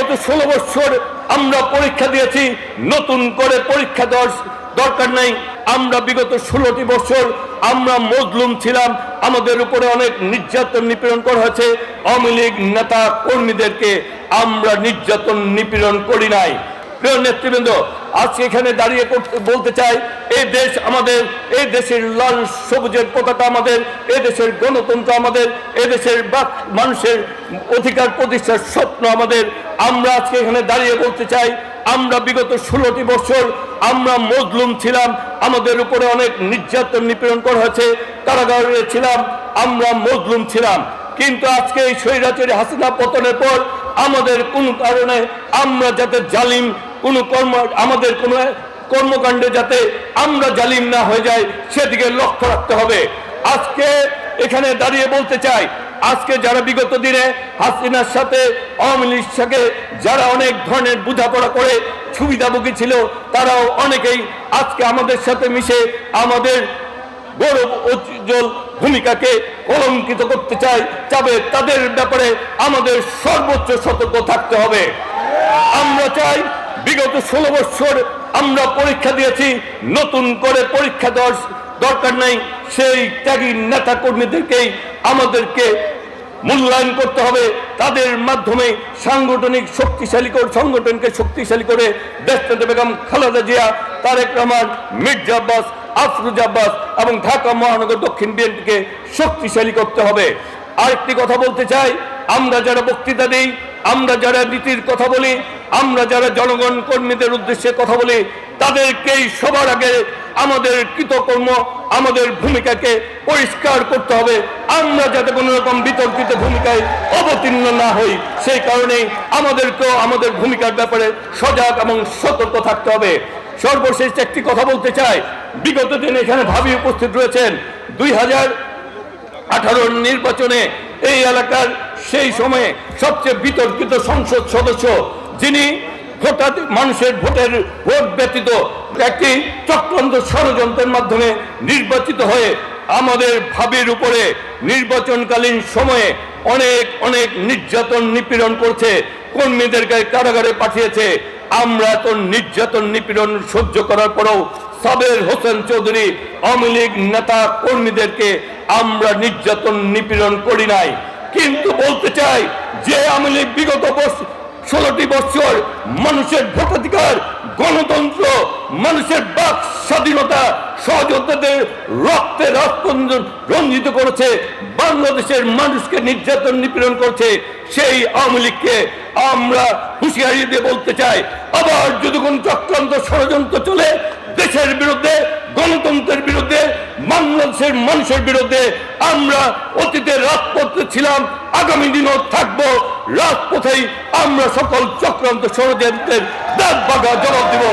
বিগত ষোলো বছর আমরা পরীক্ষা দিয়েছি, নতুন করে পরীক্ষা দেওয়ার দরকার নেই। আমরা বিগত ষোলোটি বছর আমরা মজলুম ছিলাম, আমাদের উপরে অনেক নির্যাতন নিপীড়ন করা হয়েছে। আওয়ামী লীগ নেতা কর্মীদেরকে আমরা নির্যাতন নিপীড়ন করি নাই। প্রিয় নেতৃবৃন্দ আজকে এখানে দাঁড়িয়ে বলতে চাই এই দেশ আমাদের এই দেশের লাল সবুজের পতাকা আমাদের, এ দেশের গণতন্ত্র আমাদের, এ দেশের মানুষের অধিকার প্রতিষ্ঠার স্বপ্ন আমাদের। আমরা আজকে এখানে দাঁড়িয়ে বলতে চাই, আমরা বিগত ষোলোটি বছর আমরা মজলুম ছিলাম, আমাদের উপরে অনেক নির্যাতন নিপীড়ন করা হয়েছে, কারাগারে ছিলাম, আমরা মজলুম ছিলাম। কিন্তু আজকে এই স্বৈরাচারী হাসিনা পতনের পর আমাদের কোনো কারণে আমরা যাতে জালিম কোনো কর্ম, আমাদের কোনো কর্মকাণ্ডে যাতে আমরা জালিম না হয়ে যাই, সেদিকে লক্ষ্য রাখতে হবে। আজকে এখানে দাঁড়িয়ে বলতে চাই, আজকে যারা বিগত দিনে হাসিনার সাথে সাথে যারা অনেক ধরনের বোঝাপড়া করে সুবিধাভোগী ছিল, তারাও অনেকেই আজকে আমাদের সাথে মিশে আমাদের গৌরব উজ্জ্বল ভূমিকাকে কলঙ্কিত করতে চায়, তবে তাদের ব্যাপারে আমাদের সর্বোচ্চ সতর্ক থাকতে হবে। আমরা চাই বিগত ষোলো বছর আমরা পরীক্ষা দিয়েছি, নতুন করে পরীক্ষা দেওয়ার দরকার নাই। সেই ত্যাগী নেতা কর্মীদেরকেই আমাদেরকে মূল্যায়ন করতে হবে। তাদের মাধ্যমে সাংগঠনিক শক্তিশালী করে, সংগঠনকে শক্তিশালী করে দেশনেতা বেগম খালেদা জিয়া, তারেক রহমান, মির্জা আব্বাস, আফরুজ আব্বাস এবং ঢাকা মহানগর দক্ষিণ বিএনপিকে শক্তিশালী করতে হবে। আরেকটি কথা বলতে চাই, আমরা যারা বক্তৃতা দিই, আমরা যারা নীতির কথা বলি আমরা যারা জনগণ কর্মীদের উদ্দেশ্যে কথা বলি, তাদেরকেই সবার আগে আমাদের কৃতকর্ম, আমাদের ভূমিকাকে পরিষ্কার করতে হবে। আমরা যাতে কোনো রকম বিতর্কিত ভূমিকায় অবতীর্ণ না হই, সেই কারণেই আমাদেরকেও আমাদের ভূমিকার ব্যাপারে সজাগ এবং সতর্ক থাকতে হবে। সর্বশেষ একটি কথা বলতে চাই। বিগত দিনে এখানে ভাবি উপস্থিত রয়েছেন। দুই হাজার আঠারোর নির্বাচনে এই এলাকার সেই সময়ে সবচেয়ে বিতর্কিত সংসদ সদস্য যিনি ভোটার মানুষের ভোটের ভোট ব্যতীত একটি চক্রান্ত ষড়যন্ত্রের মাধ্যমে নির্বাচিত হয়ে আমাদের ভাবির উপরে নির্বাচনকালীন সময়ে অনেক অনেক নির্যাতন নিপীড়ন করছে, কর্মীদেরকে কারাগারে পাঠিয়েছে। আমরা তো নির্যাতন নিপীড়ন সহ্য করার পরেও সাবের হোসেন চৌধুরী, আওয়ামী লীগ নেতা কর্মীদেরকে আমরা নির্যাতন নিপীড়ন করি নাই। কিন্তু বলতে চাই, যে আওয়ামী লীগ বিগত বছর মানুষের ভোটাধিকার, গণতন্ত্র, মানুষের বাক স্বাধীনতা সহযোদ্ধাদের রক্তে রক্ত রঞ্জিত করেছে, বাংলাদেশের মানুষকে নির্যাতন নিপীড়ন করছে, সেই আওয়ামী লীগকে আমরা হুঁশিয়ারি দিয়ে বলতে চাই, আবার যদি কোন চক্রান্ত ষড়যন্ত্র চলে, দেশের বিরুদ্ধে, গণতন্ত্রের বিরুদ্ধে, বাংলাদেশের মানুষের বিরুদ্ধে, আমরা অতীতে রাজপথে ছিলাম, আগামী দিনও থাকব রাজপথেই আমরা সকল চক্রান্ত ষড়যন্ত্রের দাঁত বাঘা জবাব দেব।